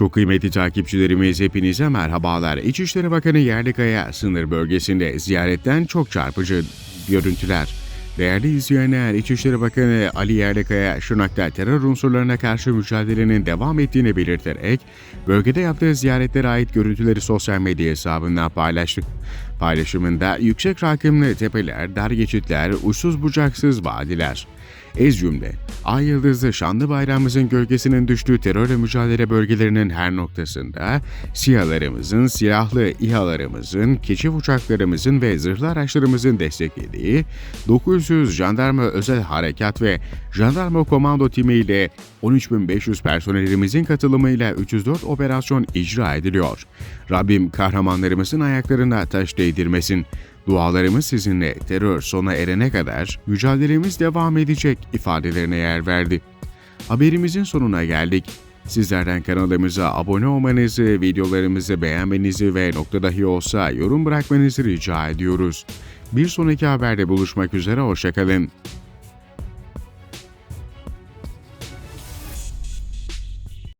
Çok kıymetli takipçilerimiz hepinize merhabalar. İçişleri Bakanı Yerlikaya sınır bölgesinde ziyaretten çok çarpıcı görüntüler. Değerli izleyenler, İçişleri Bakanı Ali Yerlikaya, Şırnak'ta terör unsurlarına karşı mücadelenin devam ettiğini belirterek, bölgede yaptığı ziyaretlere ait görüntüleri sosyal medya hesabından paylaştı. Paylaşımında yüksek rakımlı tepeler, dar geçitler, uçsuz bucaksız vadiler. Ez cümle, Ay Yıldızlı Şanlı Bayrağımızın gölgesinin düştüğü terörle mücadele bölgelerinin her noktasında SİHA'larımızın, silahlı İHA'larımızın, keşif uçaklarımızın ve zırhlı araçlarımızın desteklediği 900 jandarma özel harekat ve jandarma komando timiyle 13.500 personelimizin katılımıyla 304 operasyon icra ediliyor. Rabbim kahramanlarımızın ayaklarına taş değdirmesin. Dualarımız sizinle terör sona erene kadar mücadelemiz devam edecek ifadelerine yer verdi. Haberimizin sonuna geldik. Sizlerden kanalımıza abone olmanızı, videolarımızı beğenmenizi ve nokta dahi olsa yorum bırakmanızı rica ediyoruz. Bir sonraki haberde buluşmak üzere, hoşçakalın.